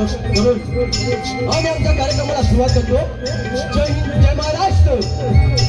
म्हणून आम्ही आमच्या कार्यक्रमाला सुरुवात करतो. जय हिंद जय महाराष्ट्र.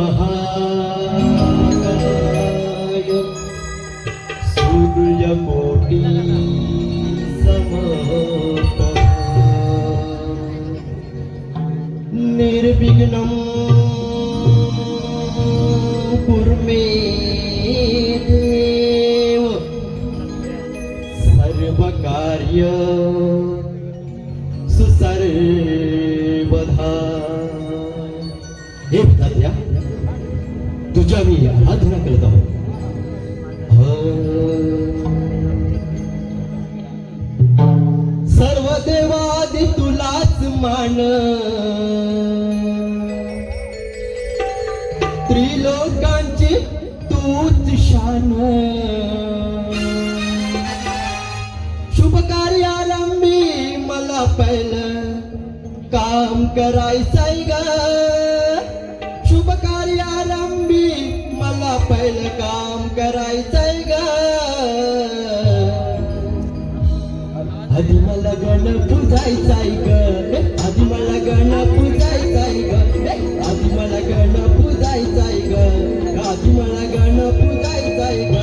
महाय सूर्यकोटी निर्विघ्नं कुर्मे देव। सर्वकार्य सुसर्वधा। हे विद्यार्थ्या तुझ्या मी आराधना करत आहोत. हो. सर्व देवादे तुलाच मान. त्रिलोकांची तूच शान. शुभ कार्यारंभी मला पहिलं काम करायचं ग. पहिलं काम करायचंय आधी मला गण पुजायचा ग. आधी मला गण पुजायचाय ग. आधी मला गण पुजायचाय ग. आधी मला गण पुजायचाय ग.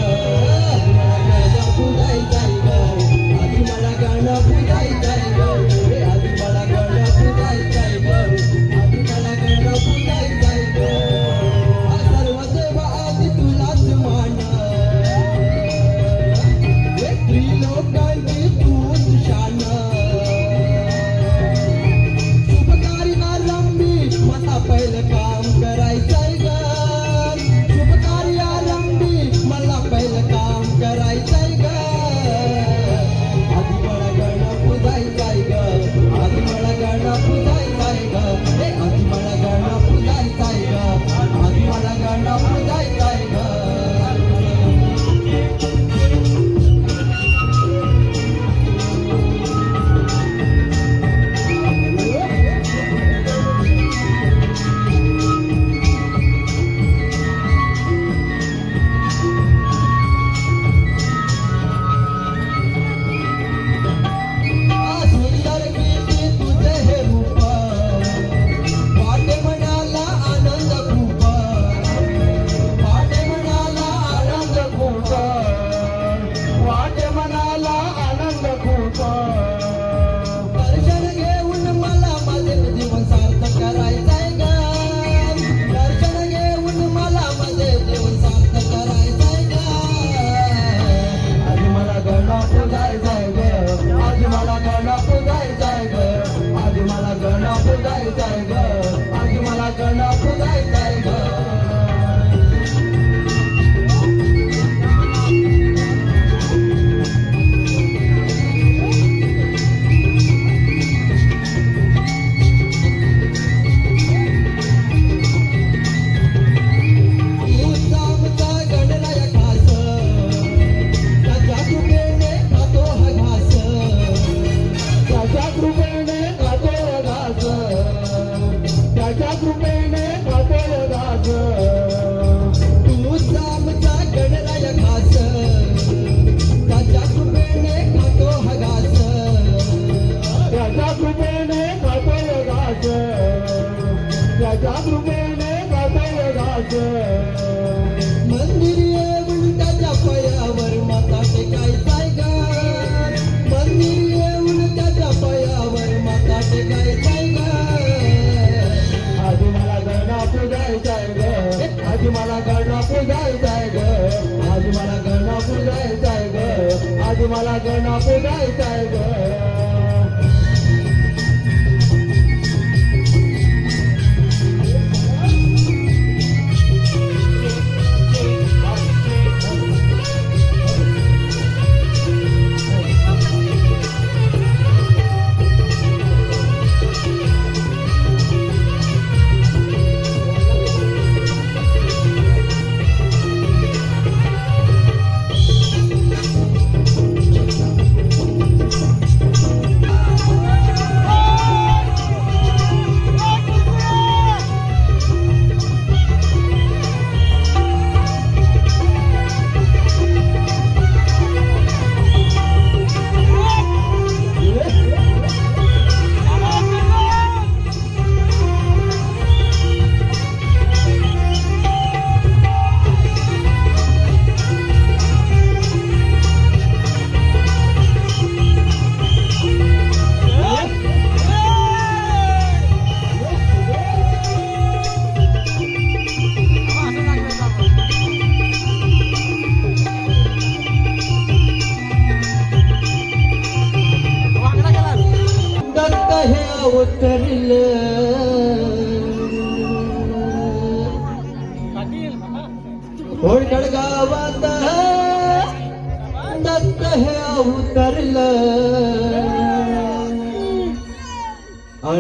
आज मला गणा पुढायचा आहे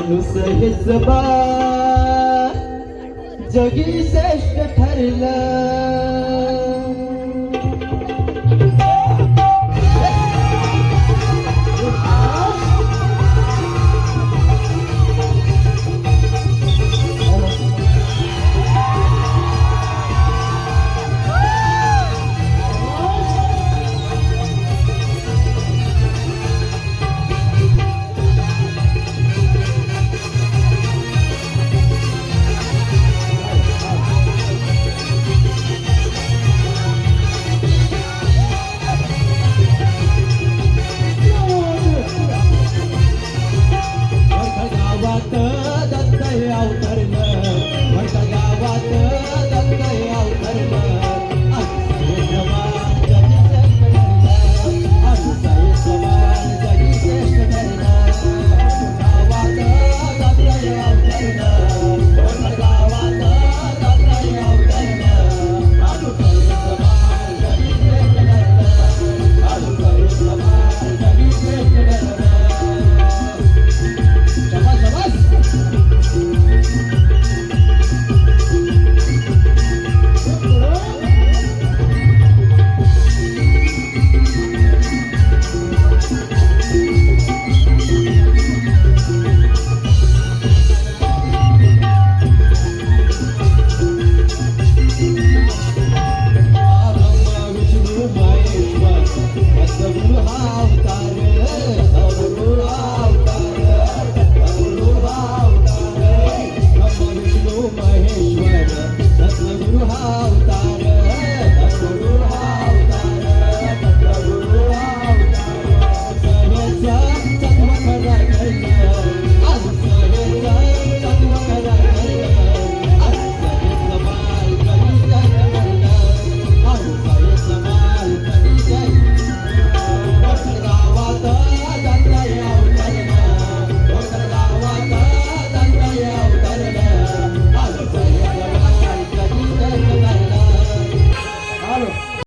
माणूस हे सबा जगी श्रेष्ठ ठरलं.